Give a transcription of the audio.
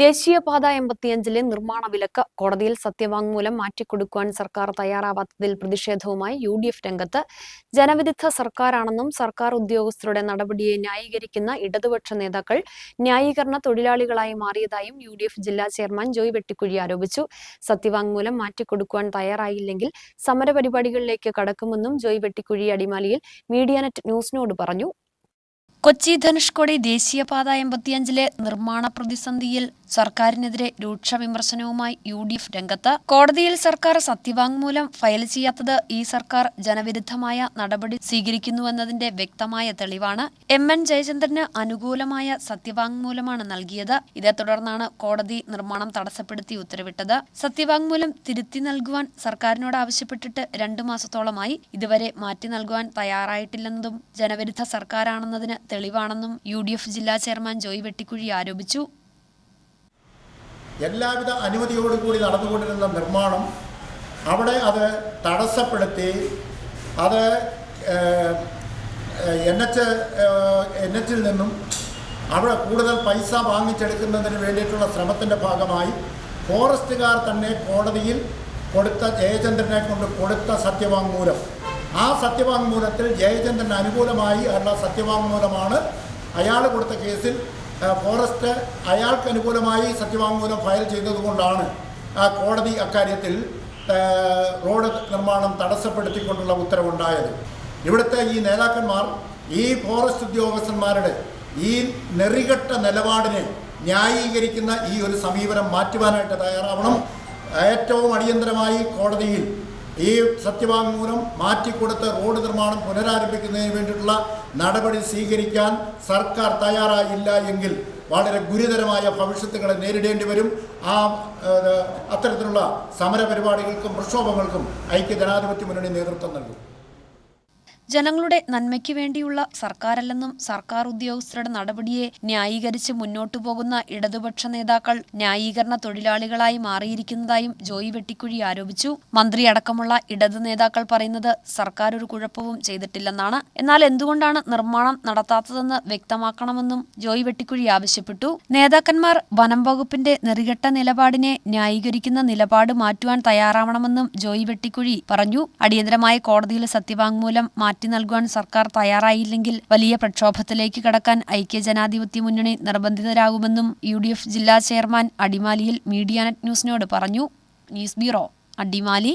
ദേശീയപാത എൺപത്തിയഞ്ചിലെ നിർമ്മാണ വിലക്ക് കോടതിയിൽ സത്യവാങ്മൂലം മാറ്റിക്കൊടുക്കുവാൻ സർക്കാർ തയ്യാറാവാത്തതിൽ പ്രതിഷേധവുമായി യു ഡി എഫ് രംഗത്ത്. ജനവിരുദ്ധ സർക്കാരാണെന്നും സർക്കാർ ഉദ്യോഗസ്ഥരുടെ നടപടിയെ ന്യായീകരിക്കുന്ന ഇടതുപക്ഷ നേതാക്കൾ ന്യായീകരണ തൊഴിലാളികളായി മാറിയതായും യു ഡി എഫ് ജില്ലാ ചെയർമാൻ ജോയ് വെട്ടിക്കുഴി ആരോപിച്ചു. സത്യവാങ്മൂലം മാറ്റിക്കൊടുക്കുവാൻ തയ്യാറായില്ലെങ്കിൽ സമരപരിപാടികളിലേക്ക് കടക്കുമെന്നും ജോയ് വെട്ടിക്കുഴി അടിമാലിയിൽ മീഡിയാനെറ്റ് ന്യൂസിനോട് പറഞ്ഞു. കൊച്ചി ധനുഷ്കോടി ദേശീയപാത എൺപത്തിയഞ്ചിലെ നിർമ്മാണ പ്രതിസന്ധിയിൽ സർക്കാരിനെതിരെ രൂക്ഷ വിമർശനവുമായി യു ഡി എഫ് രംഗത്ത്. കോടതിയിൽ സർക്കാർ സത്യവാങ്മൂലം ഫയൽ ചെയ്യാത്തത് ഈ സർക്കാർ ജനവിരുദ്ധമായ നടപടി സ്വീകരിക്കുന്നുവെന്നതിന്റെ വ്യക്തമായ തെളിവാണ്. എം എൻ ജയചന്ദ്രന് അനുകൂലമായ സത്യവാങ്മൂലമാണ് നൽകിയത്. ഇതേ തുടർന്നാണ് കോടതി നിർമ്മാണം തടസ്സപ്പെടുത്തി ഉത്തരവിട്ടത്. സത്യവാങ്മൂലം തിരുത്തി നൽകുവാൻ സർക്കാരിനോട് ആവശ്യപ്പെട്ടിട്ട് രണ്ടു മാസത്തോളമായി. ഇതുവരെ മാറ്റി നൽകുവാൻ തയ്യാറായിട്ടില്ലെന്നതും ജനവിരുദ്ധ സർക്കാരാണെന്നതിന് തെളിവാണെന്നും യു ഡി എഫ് ജില്ലാ ചെയർമാൻ ജോയ് വെട്ടിക്കുഴി ആരോപിച്ചു. എല്ലാവിധ അനുമതിയോടുകൂടി നടന്നുകൊണ്ടിരുന്ന നിർമ്മാണം അവിടെ അത് തടസ്സപ്പെടുത്തി അത് എൻ എച്ച് എൻ എച്ചിൽ നിന്നും അവിടെ കൂടുതൽ പൈസ വാങ്ങിച്ചെടുക്കുന്നതിന് വേണ്ടിയിട്ടുള്ള ശ്രമത്തിന്റെ ഭാഗമായി ഫോറസ്റ്റുകാർ തന്നെ കോടതിയിൽ കൊടുത്ത ജയചന്ദ്രനെ കൊണ്ട് കൊടുത്ത സത്യവാങ്മൂലം. ആ സത്യവാങ്മൂലത്തിൽ ജയചന്ദ്രൻ അനുകൂലമായി ഉള്ള സത്യവാങ്മൂലമാണ് അയാൾ കൊടുത്ത കേസിൽ ഫോറസ്റ്റ് അയാൾക്ക് അനുകൂലമായി സത്യവാങ്മൂലം ഫയൽ ചെയ്തതുകൊണ്ടാണ് ആ കോടതി അക്കാര്യത്തിൽ റോഡ് നിർമ്മാണം തടസ്സപ്പെടുത്തിക്കൊണ്ടുള്ള ഉത്തരവുണ്ടായത്. ഇവിടുത്തെ ഈ നേതാക്കന്മാർ ഈ ഫോറസ്റ്റ് ഉദ്യോഗസ്ഥന്മാരുടെ ഈ നെറികെട്ട നിലപാടിനെ ന്യായീകരിക്കുന്ന ഈ ഒരു സമീപനം മാറ്റുവാനായിട്ട് തയ്യാറാവണം. ഏറ്റവും അടിയന്തരമായി കോടതിയിൽ ഈ സത്യവാങ്മൂലം മാറ്റിക്കൊടുത്ത് റോഡ് നിർമ്മാണം പുനരാരംഭിക്കുന്നതിന് വേണ്ടിയിട്ടുള്ള നടപടി സ്വീകരിക്കാൻ സർക്കാർ തയ്യാറായില്ല എങ്കിൽ വളരെ ഗുരുതരമായ ഭവിഷ്യത്തുകളെ നേരിടേണ്ടി വരും. ആ അത്തരത്തിലുള്ള സമരപരിപാടികൾക്കും പ്രക്ഷോഭങ്ങൾക്കും ഐക്യ ജനാധിപത്യ മുന്നണി നേതൃത്വം നൽകും. ജനങ്ങളുടെ നന്മയ്ക്ക് വേണ്ടിയുള്ള സർക്കാരല്ലെന്നും സർക്കാർ ഉദ്യോഗസ്ഥരുടെ നടപടിയെ ന്യായീകരിച്ച് മുന്നോട്ടു പോകുന്ന ഇടതുപക്ഷ നേതാക്കൾ ന്യായീകരണ തൊഴിലാളികളായി മാറിയിരിക്കുന്നതായും ജോയി വെട്ടിക്കുഴി ആരോപിച്ചു. മന്ത്രി അടക്കമുള്ള ഇടതു നേതാക്കൾ പറയുന്നത് സർക്കാർ ഒരു കുഴപ്പവും ചെയ്തിട്ടില്ലെന്നാണ്. എന്നാൽ എന്തുകൊണ്ടാണ് നിർമ്മാണം നടത്താത്തതെന്ന് വ്യക്തമാക്കണമെന്നും ജോയി വെട്ടിക്കുഴി ആവശ്യപ്പെട്ടു. നേതാക്കന്മാർ വനം വകുപ്പിന്റെ നെറികെട്ട നിലപാടിനെ ന്യായീകരിക്കുന്ന നിലപാട് മാറ്റുവാൻ തയ്യാറാവണമെന്നും ജോയി വെട്ടിക്കുഴി പറഞ്ഞു. അടിയന്തരമായ കോടതിയിൽ സത്യവാങ്മൂലം നൽകുവാൻ സർക്കാർ തയ്യാറായില്ലെങ്കിൽ വലിയ പ്രക്ഷോഭത്തിലേക്ക് കടക്കാൻ ഐക്യ ജനാധിപത്യ മുന്നണി നിർബന്ധിതരാകുമെന്നും യു ഡി എഫ് ജില്ലാ ചെയർമാൻ അടിമാലിയിൽ മീഡിയാനെറ്റ് ന്യൂസിനോട് പറഞ്ഞു. News bureau Adimali.